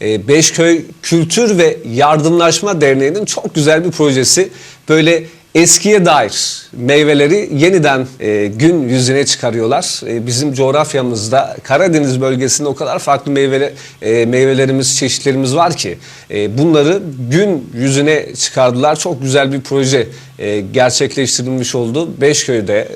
e, Beşköy Kültür ve Yardımlaşma Derneği'nin çok güzel bir projesi. Böyle eskiye dair meyveleri yeniden e, gün yüzüne çıkarıyorlar. E, bizim coğrafyamızda Karadeniz bölgesinde o kadar farklı meyvele, e, meyvelerimiz, çeşitlerimiz var ki bunları gün yüzüne çıkardılar. Çok güzel bir proje gerçekleştirilmiş oldu. Beşköy'de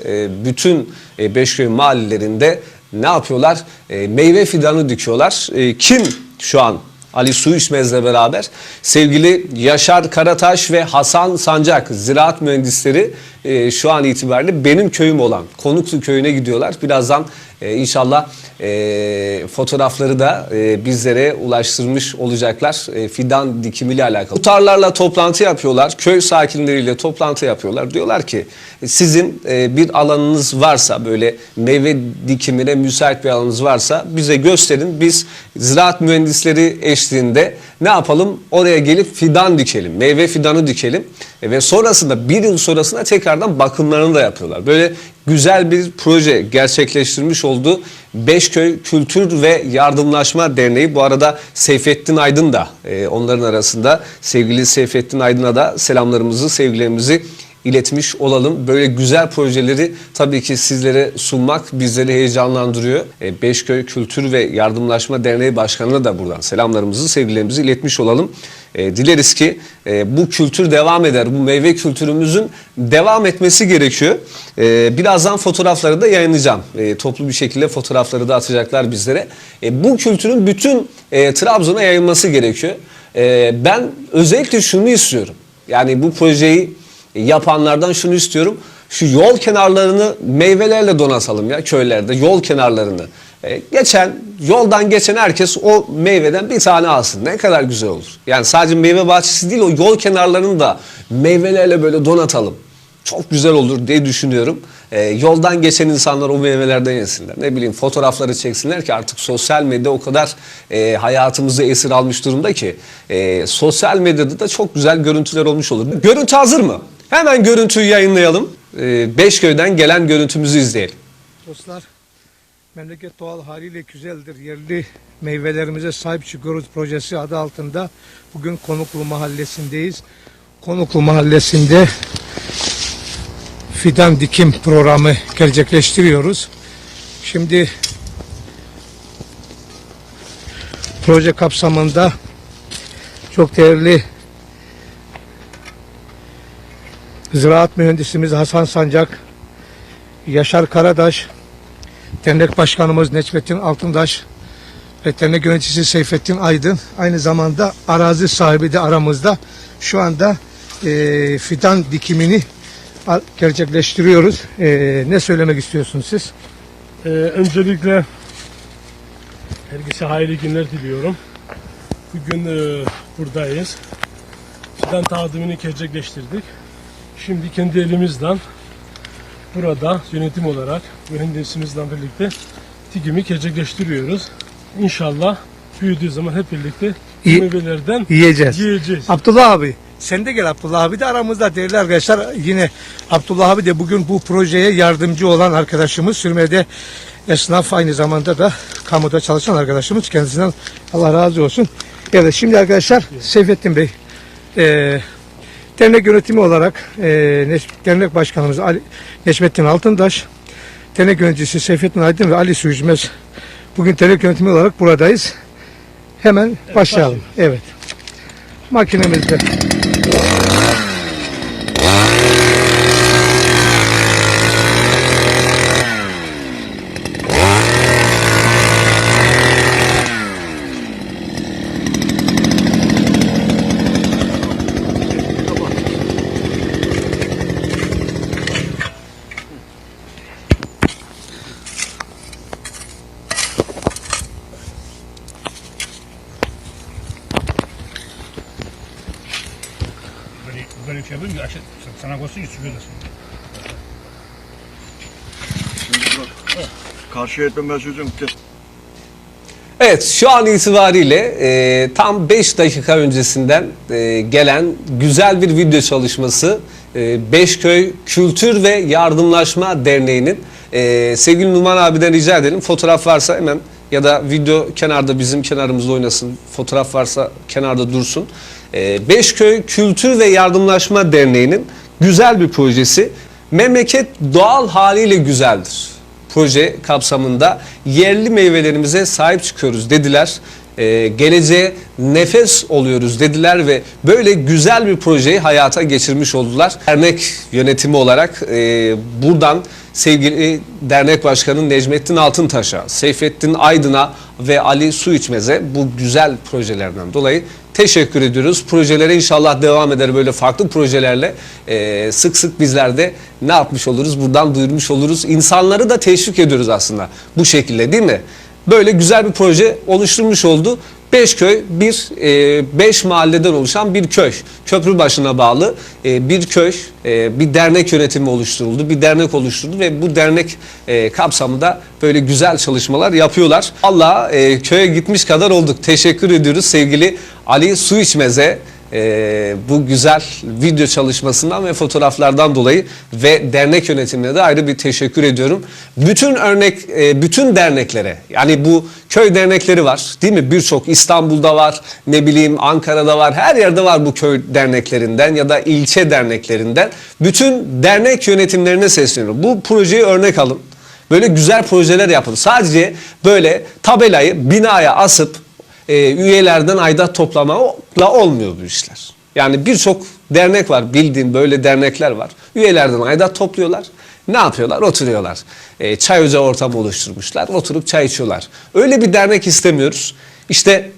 bütün Beşköy mahallelerinde ne yapıyorlar? E, meyve fidanı dikiyorlar. E, kim şu an Ali Su İçmez'le beraber sevgili Yaşar Karataş ve Hasan Sancak ziraat mühendisleri e, şu an itibariyle benim köyüm olan Konuklu köyüne gidiyorlar. Birazdan e, inşallah e, fotoğrafları da e, bizlere ulaştırmış olacaklar e, fidan dikimiyle alakalı. Muhtarlarla toplantı yapıyorlar, köy sakinleriyle toplantı yapıyorlar. Diyorlar ki sizin e, bir alanınız varsa böyle meyve dikimine müsait bir alanınız varsa bize gösterin. Biz ziraat mühendisleri eşliğinde ne yapalım? Oraya gelip fidan dikelim, meyve fidanı dikelim E, ve sonrasında bir yıl sonrasında tekrardan bakımlarını da yapıyorlar. Böyle güzel bir proje gerçekleştirmiş oldu. Beşköy Kültür ve Yardımlaşma Derneği. Bu arada Seyfettin Aydın da e, onların arasında. Sevgili Seyfettin Aydın'a da selamlarımızı, sevgilerimizi iletmiş olalım. Böyle güzel projeleri tabii ki sizlere sunmak bizleri heyecanlandırıyor. E, Beşköy Kültür ve Yardımlaşma Derneği Başkanı'na da buradan selamlarımızı, sevgilerimizi iletmiş olalım. E, dileriz ki e, bu kültür devam eder. Bu meyve kültürümüzün devam etmesi gerekiyor. Birazdan fotoğrafları da yayınlayacağım. Toplu bir şekilde fotoğrafları da atacaklar bizlere. Bu kültürün bütün Trabzon'a yayılması gerekiyor. Ben özellikle şunu istiyorum. Yani bu projeyi yapanlardan şunu istiyorum. Şu yol kenarlarını meyvelerle donatalım ya köylerde yol kenarlarını. E, geçen yoldan geçen herkes o meyveden bir tane alsın. Ne kadar güzel olur. Yani sadece meyve bahçesi değil o yol kenarlarını da meyvelerle böyle donatalım. Çok güzel olur diye düşünüyorum. E, yoldan geçen insanlar o meyvelerden yesinler. Ne bileyim fotoğrafları çeksinler ki artık sosyal medya o kadar e, hayatımızı esir almış durumda ki e, sosyal medyada da çok güzel görüntüler olmuş olur. Görüntü hazır mı? Hemen görüntüyü yayınlayalım. E, Beşköy'den gelen görüntümüzü izleyelim. Dostlar, memleket doğal haliyle güzeldir. Yerli meyvelerimize sahip çıkıyoruz projesi adı altında. Bugün Konuklu Mahallesi'ndeyiz. Konuklu Mahallesi'nde fidan dikim programı gerçekleştiriyoruz. Şimdi proje kapsamında çok değerli ziraat mühendisimiz Hasan Sancak, Yaşar Karadaş, dernek başkanımız Necmettin Altındaş ve dernek yöneticisi Seyfettin Aydın aynı zamanda arazi sahibi de aramızda. Şu anda e, fidan dikimini gerçekleştiriyoruz. E, ne söylemek istiyorsunuz siz? Ee, öncelikle herkese hayırlı günler diliyorum. Bugün e, buradayız. Fidan tadimini gerçekleştirdik. Şimdi kendi elimizden burada yönetim olarak mühendisimizle birlikte dikimi gerçekleştiriyoruz. İnşallah büyüdüğü zaman hep birlikte meyvelerden Yiyeceğiz. yiyeceğiz. Abdullah abi sen de gel Abdullah abi de aramızda değerli arkadaşlar yine Abdullah abi de bugün bu projeye yardımcı olan arkadaşımız sürmede esnaf aynı zamanda da kamuda çalışan arkadaşımız kendisinden Allah razı olsun. Evet şimdi arkadaşlar Seyfettin Bey e, dernek yönetimi olarak e, Neş- dernek başkanımız Ali, Neşmettin Altındaş dernek yöneticisi Seyfettin Aydın ve Ali Suyucmez bugün dernek yönetimi olarak buradayız. Hemen başlayalım. Evet. Makinemizde. Böyle, bir şey yapayım ki aşağı, sana koysun üstü böyle. Karşı etmem sözüm Evet şu an itibariyle e, tam 5 dakika öncesinden e, gelen güzel bir video çalışması e, Beşköy Kültür ve Yardımlaşma Derneği'nin e, sevgili Numan abiden rica edelim fotoğraf varsa hemen ya da video kenarda bizim kenarımızda oynasın, fotoğraf varsa kenarda dursun. E, Beşköy Kültür ve Yardımlaşma Derneği'nin güzel bir projesi. Memleket doğal haliyle güzeldir. Proje kapsamında yerli meyvelerimize sahip çıkıyoruz dediler. Ee, geleceğe nefes oluyoruz dediler ve böyle güzel bir projeyi hayata geçirmiş oldular. Dernek yönetimi olarak e, buradan sevgili dernek başkanı Necmettin Altıntaş'a, Seyfettin Aydın'a ve Ali Su İçmez'e bu güzel projelerden dolayı teşekkür ediyoruz. Projelere inşallah devam eder böyle farklı projelerle e, sık sık bizler de ne yapmış oluruz buradan duyurmuş oluruz. İnsanları da teşvik ediyoruz aslında bu şekilde değil mi? Böyle güzel bir proje oluşturmuş oldu. Beş köy, bir e, beş mahalleden oluşan bir köy. Köprü başına bağlı e, bir köy, e, bir dernek yönetimi oluşturuldu. Bir dernek oluşturuldu ve bu dernek e, kapsamında böyle güzel çalışmalar yapıyorlar. Allah e, köye gitmiş kadar olduk. Teşekkür ediyoruz sevgili Ali Su İçmez'e e, bu güzel video çalışmasından ve fotoğraflardan dolayı ve dernek yönetimine de ayrı bir teşekkür ediyorum. Bütün örnek, e, bütün derneklere yani bu köy dernekleri var değil mi? Birçok İstanbul'da var, ne bileyim Ankara'da var, her yerde var bu köy derneklerinden ya da ilçe derneklerinden. Bütün dernek yönetimlerine sesleniyorum. Bu projeyi örnek alın. Böyle güzel projeler yapın. Sadece böyle tabelayı binaya asıp e, üyelerden aidat toplamakla olmuyor bu işler. Yani birçok dernek var bildiğim böyle dernekler var. Üyelerden aidat topluyorlar. Ne yapıyorlar? Oturuyorlar. E, çay ocağı ortamı oluşturmuşlar. Oturup çay içiyorlar. Öyle bir dernek istemiyoruz. İşte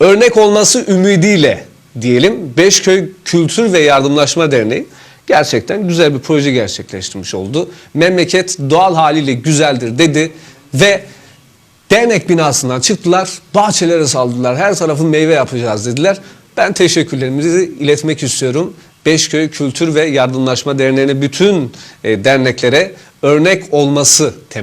örnek olması ümidiyle diyelim Beşköy Kültür ve Yardımlaşma Derneği gerçekten güzel bir proje gerçekleştirmiş oldu. Memleket doğal haliyle güzeldir dedi ve dernek binasından çıktılar, bahçelere saldılar, her tarafı meyve yapacağız dediler. Ben teşekkürlerimizi iletmek istiyorum. Beşköy Kültür ve Yardımlaşma Derneği'ne bütün e, derneklere örnek olması temelli.